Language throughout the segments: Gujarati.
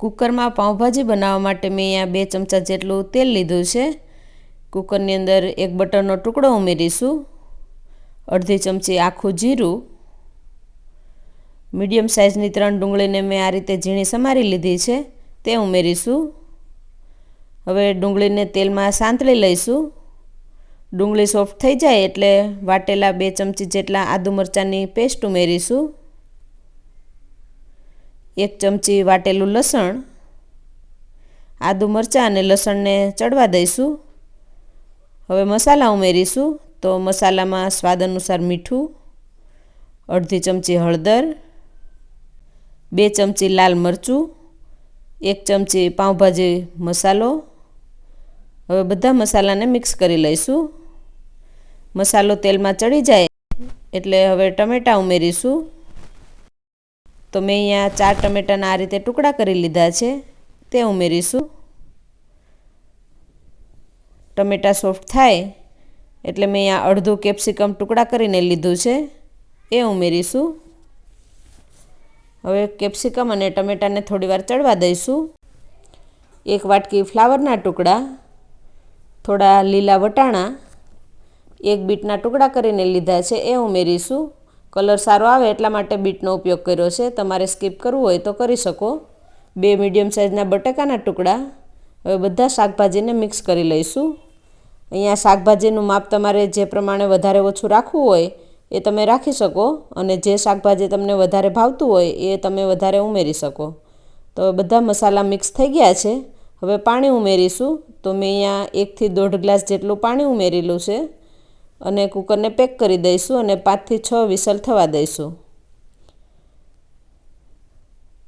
કુકરમાં પાઉંભાજી બનાવવા માટે મેં અહીંયા બે ચમચા જેટલું તેલ લીધું છે. કુકરની અંદર એક બટરનો ટુકડો ઉમેરીશું. અડધી ચમચી આખું જીરું. મીડિયમ સાઇઝની ત્રણ ડુંગળીને મેં આ રીતે ઝીણી સમારી લીધી છે. તે ઉમેરીશું. હવે ડુંગળીને તેલમાં સાંતળી લઈશું. ડુંગળી સોફ્ટ થઈ જાય એટલે વાટેલા બે ચમચી જેટલા આદુ મરચાંની પેસ્ટ ઉમેરીશું. એક ચમચી વાટેલું લસણ, આદુ મરચાં અને લસણને ચડવા દઈશું. હવે મસાલા ઉમેરીશું. તો મસાલામાં સ્વાદ અનુસાર મીઠું, અડધી ચમચી હળદર, બે ચમચી લાલ મરચું, એક ચમચી પાઉંભાજી મસાલો. હવે બધા મસાલાને મિક્સ કરી લઈશું. મસાલો તેલમાં ચડી જાય એટલે હવે ટમેટાં ઉમેરીશું. તો મેં અહીંયા ચાર ટમેટાના આ રીતે ટુકડા કરી લીધા છે. તે ઉમેરીશું. ટમેટાં સોફ્ટ થાય એટલે મેં અહીંયા અડધું કેપ્સિકમ ટુકડા કરીને લીધું છે. એ ઉમેરીશું. હવે કેપ્સિકમ અને ટમેટાને થોડીવાર ચડવા દઈશું. એક વાટકી ફ્લાવરના ટુકડા, થોડા લીલા વટાણા, એક બીટના ટુકડા કરીને લીધા છે. એ ઉમેરીશું. કલર સારો આવે એટલા માટે બીટનો ઉપયોગ કર્યો છે. તમારે સ્કીપ કરવું હોય તો કરી શકો. બે મીડિયમ સાઇઝના બટાકાના ટુકડા. હવે બધા શાકભાજીને મિક્સ કરી લઈશું. અહીંયા શાકભાજીનું માપ તમારે જે પ્રમાણે વધારે ઓછું રાખવું હોય એ તમે રાખી શકો અને જે શાકભાજી તમને વધારે ભાવતું હોય એ તમે વધારે ઉમેરી શકો. તો બધા મસાલા મિક્સ થઈ ગયા છે. હવે પાણી ઉમેરીશું. તો મેં અહીંયા એકથી દોઢ ગ્લાસ જેટલું પાણી ઉમેરેલું છે. અને કુકરને પેક કરી દઈશું અને પાંચથી છ વિસલ થવા દઈશું.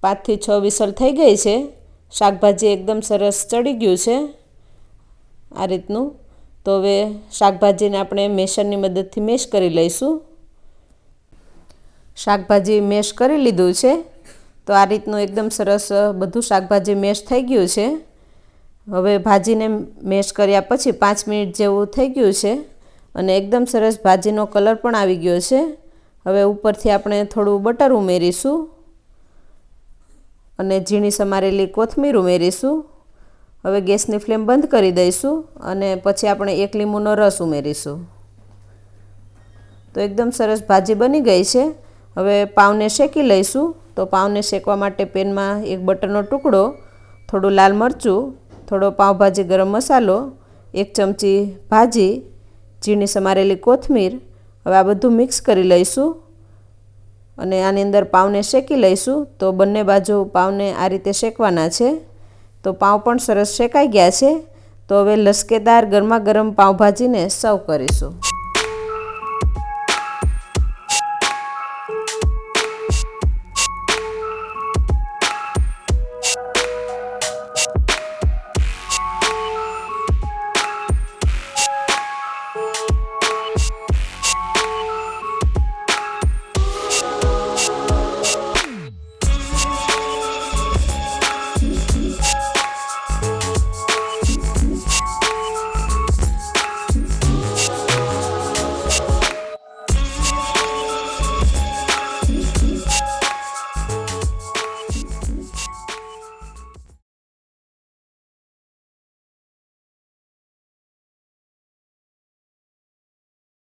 પાંચથી છ વિસલ થઈ ગઈ છે. શાકભાજી એકદમ સરસ ચડી ગયું છે આ રીતનું. તો હવે શાકભાજીને આપણે મેશરની મદદથી મેશ કરી લઈશું. શાકભાજી મેશ કરી લીધું છે. તો આ રીતનું એકદમ સરસ બધું શાકભાજી મેશ થઈ ગયું છે. હવે ભાજીને મેશ કર્યા પછી પાંચ મિનિટ જેવું થઈ ગયું છે. અને એકદમ સરસ ભાજીનો કલર પણ આવી ગયો છે. હવે ઉપરથી આપણે થોડું બટર ઉમેરીશું અને ઝીણી સમારેલી કોથમીર ઉમેરીશું. હવે ગેસની ફ્લેમ બંધ કરી દઈશું અને પછી આપણે એક લીંબુનો રસ ઉમેરીશું. તો એકદમ સરસ ભાજી બની ગઈ છે. હવે પાવને શેકી લઈશું. તો પાવને શેકવા માટે પેનમાં એક બટરનો ટુકડો, થોડું લાલ મરચું, થોડો પાવભાજી ગરમ મસાલો, એક ચમચી ભાજી ઝીણી સમારેલી કોથમીર હવે આ બધું મિક્સ કરી લઈશું અને આની અંદર પાવને શેકી લઈશું. તો બંને બાજુ પાવને આ રીતે શેકવાના છે. તો પાવ પણ સરસ શેકાઈ ગયા છે. તો હવે લસકેદાર ગરમા ગરમ પાવભાજીને સર્વ કરીશું.